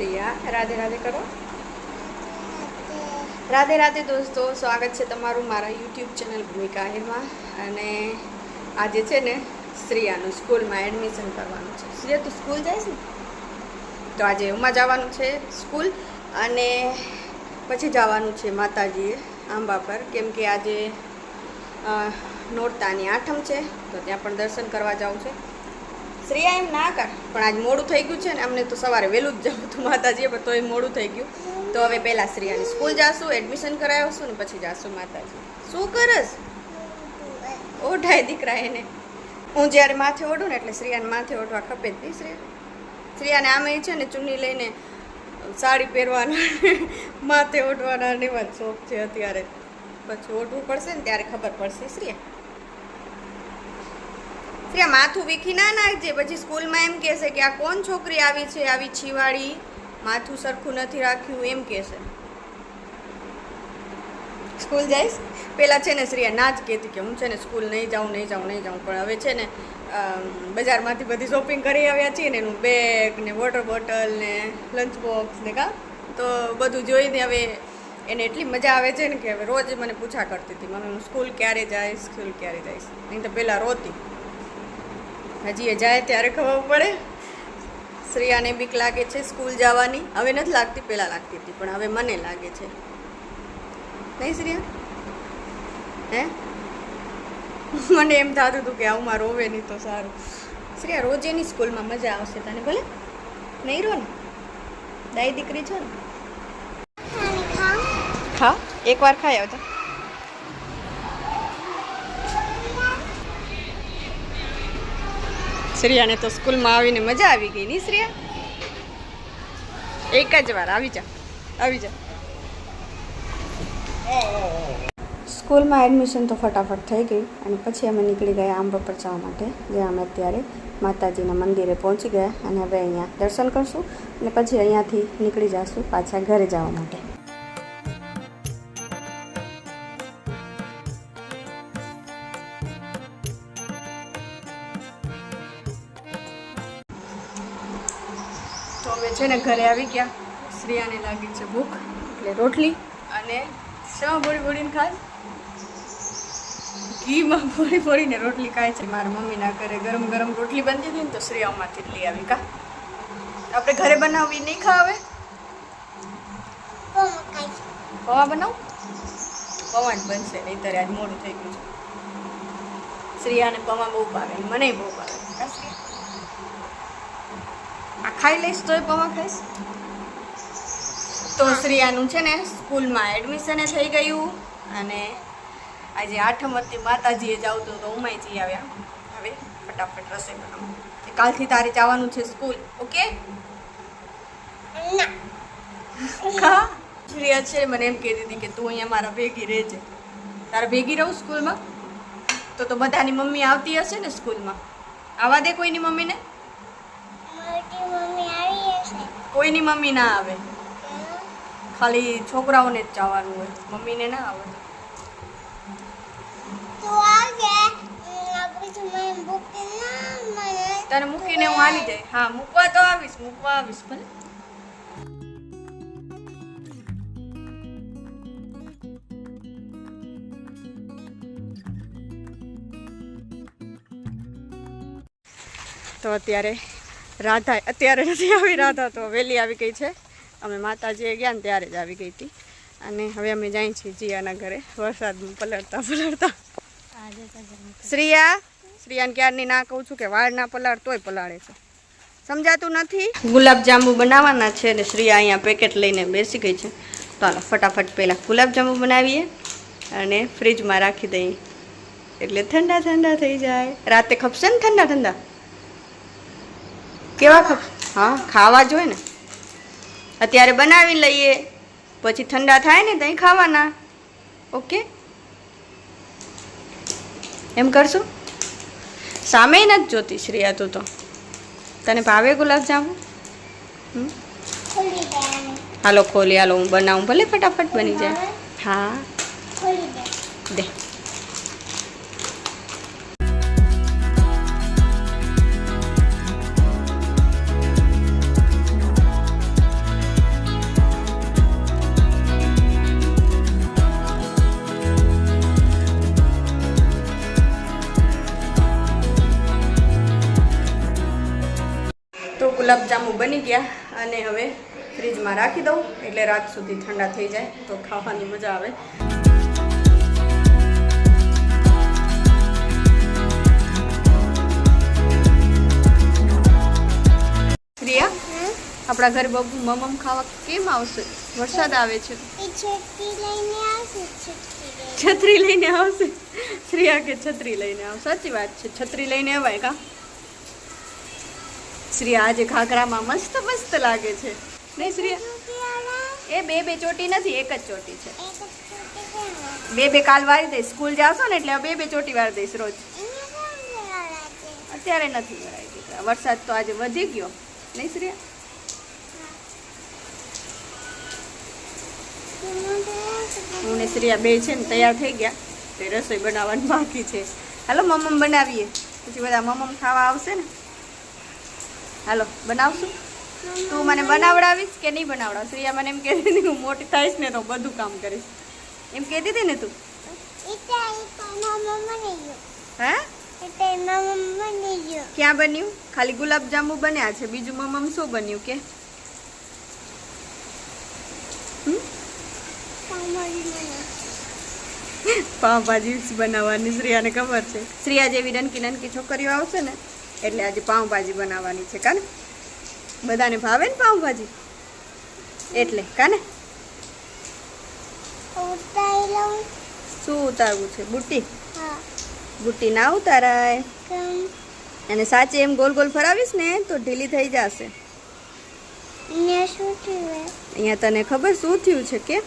શ્રેયા રાધે રાધે કરો. રાધે રાધે દોસ્તો, સ્વાગત છે તમારું મારા યુટ્યુબ ચેનલ ભૂમિકા હેમાં અને આજે છે ને શ્રેયાનું સ્કૂલમાં એડમિશન કરવાનું છે. શ્રેયા, તું સ્કૂલ જાય છે તો આજે એમાં જવાનું છે સ્કૂલ અને પછી જવાનું છે માતાજીએ આંબા પર. કેમ કે આજે નોરતાની આઠમ છે, તો ત્યાં પણ દર્શન કરવા જવું છે. શ્રેયા એમ ના કર પણ આજ મોડું થઈ ગયું છે ને, અમને તો સવારે વહેલું જ જવું હતું માતાજીએ, પણ તોય મોડું થઈ ગયું. તો હવે પહેલાં શ્રેયાની સ્કૂલ જાશું, એડમિશન કરાવશું ને પછી જાશું માતાજી. શું કરસ? ઓઢાય દીકરા એને. હું જ્યારે માથે ઓઢું ને એટલે શ્રેયાને માથે ઓઢવા ખપે જ નહીં શ્રેયા શ્રેયાને આમે છે ને ચુન્ની લઈને સાડી પહેરવાના, માથે ઓઢવાના એવા જ શોખ છે અત્યારે. પછી ઓઢવું પડશે ને ત્યારે ખબર પડશે શ્રેયા શ્રેયા માથું વીખી ના નાખજે. પછી સ્કૂલમાં એમ કહેશે કે આ કોણ છોકરી આવી છે? આવી છીવાડી માથું સરખું નથી રાખ્યું, એમ કહેશે. સ્કૂલ જઈશ પહેલાં છે ને શ્રેયા ના જ કહેતી કે હું છે ને સ્કૂલ નહીં જાઉં નહીં જાઉં નહીં જાઉં. પણ હવે છે ને બજારમાંથી બધી શોપિંગ કરી આવ્યા છીએ ને, એનું બેગ ને વોટર બોટલ ને લંચ બોક્સ ને કા? તો બધું જોઈને હવે એને એટલી મજા આવે છે ને કે હવે રોજ મને પૂછા કરતી હતી, મમ્મી, હું સ્કૂલ ક્યારે જઈશ? સ્કૂલ ક્યારે જઈશ? નહીં તો પહેલાં રોતી. હજી એ જાય ત્યારે ખબર પડે. શ્રેયાને બીક લાગે છે સ્કૂલ જવાની. હવે નથી લાગતી પહેલાં લાગતી હતી પણ હવે મને લાગે છે. નહીં શ્રેયા? હે? મને એમ થતું હતું કે આવું રોવે નહીં તો સારું. શ્રેયા રોજ એની સ્કૂલમાં મજા આવશે તને ભલે? નહીં રો ને દાઈ દીકરી છો ને? હા એકવાર ખાઈ આવતા શ્રેયાને તો સ્કૂલમાં આવીને મજા આવી ગઈ નહીં શ્રેયા? એક જ વાર, આવી જા આવી જા. સ્કૂલમાં એડમિશન તો ફટાફટ થઈ ગઈ અને પછી અમે નીકળી ગયા આંબા પર જવા માટે જે અમે અત્યારે માતાજીના મંદિરે પહોંચી ગયા અને હવે અહીંયા દર્શન કરશું અને પછી અહીંયાથી નીકળી જઈશું પાછા ઘરે જવા માટે. તો અમે છે ને ઘરે આવી ગયા. શ્રેયાને લાગી છે ભૂખ એટલે રોટલી અને શા બોળી બોળીને ખાસ ઘીમાં ફોડી ફોડીને રોટલી ખાય છે. મારા મમ્મીના ઘરે ગરમ ગરમ રોટલી બનતી હતી ને તો શ્રેયામાંથી લઈ આવી કા. આપણે ઘરે બનાવવી નહીં ખાવે? પૌવા બનાવ પૌવા જ બનશે નહીંતર આજ મોડું થઈ ગયું છે. શ્રેયાને પૌવા બહુ ભાવે મને બહુ ભાવે. ખાઈ લઈશ તોય પૌવા ખાઈશ. તો શ્રેયાનું છે ને સ્કૂલમાં એડમિશને થઈ ગયું અને આજે આઠમ હતી માતાજીએ આવતું તો ઉમાઈજી આવ્યા. હવે ફટાફટ રસોઈ બનાવું કાલથી તારે જવાનું છે સ્કૂલ ઓકે? શ્રેયા છે મને એમ કહેતી હતી કે તું અહીંયા મારા ભેગી રહેજે. તારે ભેગી રહું સ્કૂલમાં? તો તો બધાની મમ્મી આવતી હશે ને સ્કૂલમાં? આવવા દે કોઈની મમ્મીને? કોઈની મમ્મી ના આવે. ખાલી છોકરાઓને જ જવાનું હોય. મમ્મીને ના આવે. તને મૂકીને હું હાલી જાય. હા મૂકવા તો આવીશ મૂકવા આવીશ ભલે. તો અત્યારે રાધા અત્યારે નથી આવી રાધા તો વહેલી આવી ગઈ છે. અમે માતાજીએ ગયા ને ત્યારે જ આવી ગઈ હતી. અને હવે અમે જઈએ છીએ જીયાના ઘરે. વરસાદમાં પલળતા પલળતા. શ્રીયા? શ્રીયાને ક્યારની ના કહું છું કે વાળ ના પલાળ તોય પલાળે છે. સમજાતું નથી? ગુલાબજાંબુ બનાવવાના છે ને શ્રીયા અહીંયા પેકેટ લઈને બેસી ગઈ છે. તો હાલો ફટાફટ પહેલાં ગુલાબજાંબુ બનાવીએ અને ફ્રીજમાં રાખી દઈએ. એટલે ઠંડા ઠંડા થઈ જાય. રાતે ખપશે ને ઠંડા ઠંડા? કેવા હા ખાવા જોઈએ ને. અત્યારે બનાવી લઈએ પછી ઠંડા થાય ને ત્યાં ખાવાના. ઓકે? એમ કરશું? સામે નથી જોતી શ્રેયા તું તો. તને ભાવે ગુલાબજાંબુ હમ? હાલો ખોલી હાલો હું બનાવું. ભલે ફટાફટ બની જાય. હા. દે. બની ગયા અને હવે ફ્રીજમાં રાખી દઉં. એટલે રાત સુધી ઠંડા થઈ જાય તો ખાવાની મજા આવે. પ્રિયા આપણા ઘરે બબુ મમમ ખાવા કેમ આવશે? વરસાદ આવે છે. છત્રી લઈને આવશે શ્રીયા કે છત્રી લઈને આવશે? આવ? સાચી વાત છે. છત્રી લઈને અવાય કા? શ્રેયા આજે ઘાઘરામાં મસ્ત મસ્ત લાગે છે. નહીં શ્રીયા એ બે બે ચોટી નથી, એક જ ચોટી છે. બે બે કાલ વાળી દઈશ. સ્કૂલ જાશો ને એટલે બે બે ચોટી વાળી દઈશ રોજ. અત્યારે નથી વરાઈ વરસાદ તો આજે વધી ગયો. નહીં શ્રીયા હું ને શ્રીયા બે છે ને તૈયાર થઈ ગયા. તે રસોઈ બનાવવાની બાકી છે. હાલો, મમ્મ બનાવીએ. પછી બધા મમ્મ ખાવા આવશે ને. હાલો, બનાવશું? તું મને બનાવડાવીશ કે નહીં બનાવડાવ શ્રીયા મને એમ કહેતી હતી હું મોટી થઈશ ને તો બધું કામ કરીશ. એમ કહેતી હતી ને તું? હે? ક્યાં બન્યું? ખાલી ગુલાબજાંબુ બન્યા છે. બીજું મમ્મ શું બન્યું કે? પાવભાજી બનાવવાની શ્રીયાને ખબર છે. શ્રીયા જેવી નનકી નનકી છોકરીઓ આવશે ને એટલે આજે પાઉંભાજી બનાવવાની છે, કાને? બધાને ભાવે ને પાઉંભાજી? એટલે, કાને? શું ઉતારવું છે? બુટ્ટી? બુટ્ટી ના ઉતારાય. અને સાચે એમ ગોલ ગોલ ફરાવીશ ને, તો ઢીલી થઈ જશે. અહીંયા તને ખબર શું થયું છે કે?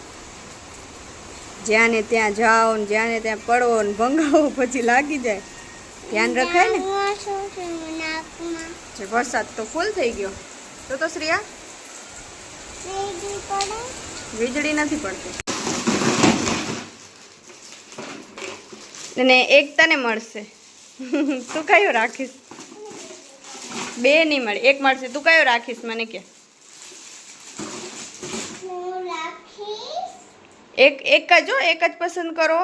જ્યાં ને ત્યાં જાઓ ને જ્યાં ને ત્યાં પડો ને, ભંગાવો પછી લાગી જાય. ધ્યાન રખાય ને? વરસાદ તો ફૂલ થઈ ગયો. તો તો શ્રેયા? વીજળી નથી પડતી. અને એક તને મળશે. તું કયો રાખીશ? બે નહીં મળે. એક મળશે. તું કયો રાખીશ મને કે? એક એક જ હો. એક જ પસંદ કરો.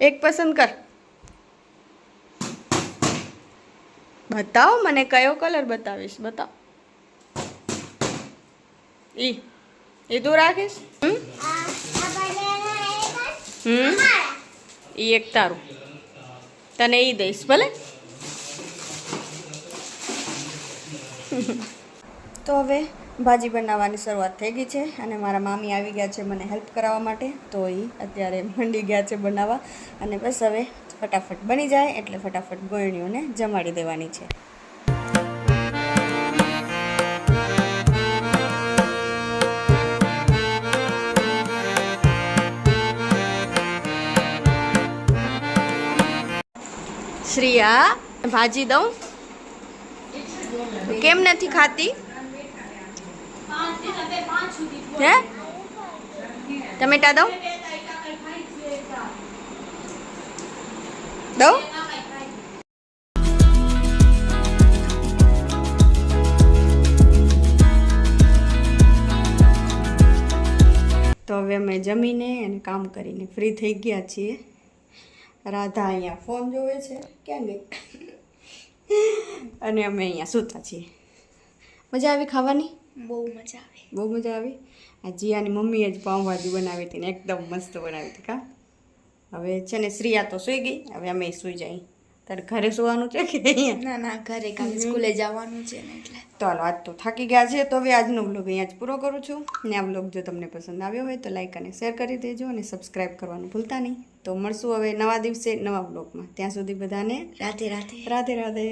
એક પસંદ કર. બતાવો, મને કયો કલર બતાવીશ? બતાવ. ઈ એ તું રાખીશ? હમ? આ એક તારું. તને ઈ દઈશ, ભલે. તો હવે ભાજી બનાવવાની શરૂઆત થઈ ગઈ છે અને મારા મામી આવી ગયા છે મને હેલ્પ કરાવવા માટે. તો એ અત્યારે મંડી ગયા છે બનાવવા. અને બસ હવે ફટાફટ બની જાય એટલે ફટાફટ ગોયણીઓને જમાડી દેવાની છે. શ્રીયા ભાજી દઉં? કેમ નથી ખાતી? હે? ટમેટા દઉં? દઉં તો હવે અમે જમીને અને કામ કરીને ફ્રી થઈ ગયા છીએ. રાધા અહીંયા ફોન જોવે છે. ક્યાં ગઈ અને અમે અહીંયા સૂતા છીએ. મજા આવી ખાવાની? બહુ મજા આવી. બહુ મજા આવી? આ જીયાની મમ્મીએ જ પાઉંભાજી બનાવી હતી ને એકદમ મસ્ત બનાવી હતી કા? હવે છે ને શ્રીયા તો સૂઈ ગઈ. હવે અમે સૂઈ જાય તારે ઘરે સુવાનું છે કે અહીંયા? ના ના ઘરે કાલે સ્કૂલે જવાનું છે ને એટલે. ચાલો આજ તો થાકી ગયા છે. તો હવે આજનો બ્લોગ અહીંયા જ પૂરો કરું છું. ને આ બ્લોગ જો તમને પસંદ આવ્યો હોય તો લાઇક અને શેર કરી દેજો અને સબસ્ક્રાઈબ કરવાનું ભૂલતા નહીં. તો મળશું હવે નવા દિવસે નવા બ્લોગમાં ત્યાં સુધી બધાને રાધે રાધે. રાધે રાધે.